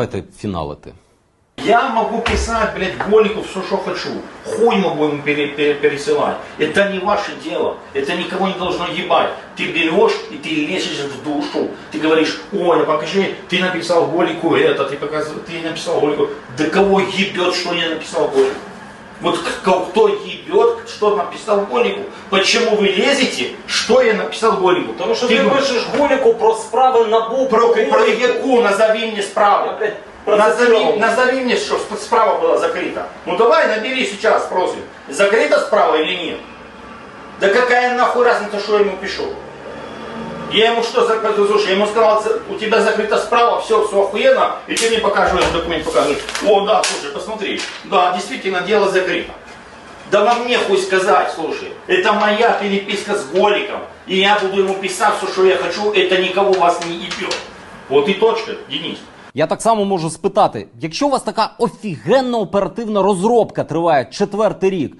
Давайте фіналити. Я могу писать, блядь, Голику все, что хочу. Хуй могу ему пере- пере- пересылать. Это не ваше дело. Это никого не должно ебать. Ты берешь и ты лезешь в душу. Ты говоришь, ой, покажи, ты написал Голику это, ты, показываешь, ты написал Голику. Да кого ебет, что я написал Голику? Вот кто ебет, что написал Голику? Почему вы лезете, что я написал Голику? Тому що Ты ти пишеш Гуліку про справи НАБУ, про, про Гуліку. яку назови мне справу. Назови, назови мне, что сп- справа была закрыта. Ну давай, набери сейчас, просим. Закрыта справа или нет? Да какая нахуй разница, что я ему пишу? Я ему что, за- слушай, я ему сказал, за- у тебя закрыта справа, все, все охуенно, и ты мне покажешь документ, показываешь. О, да, слушай, посмотри, да, действительно, дело закрыто. Да вам мне хуй сказать, слушай, это моя переписка с Голиком, и я буду ему писать все, что я хочу, это никого вас не ебет. Вот и точка, Денис. Я так само можу спитати: якщо у вас така офігенна оперативна розробка триває четвертий рік,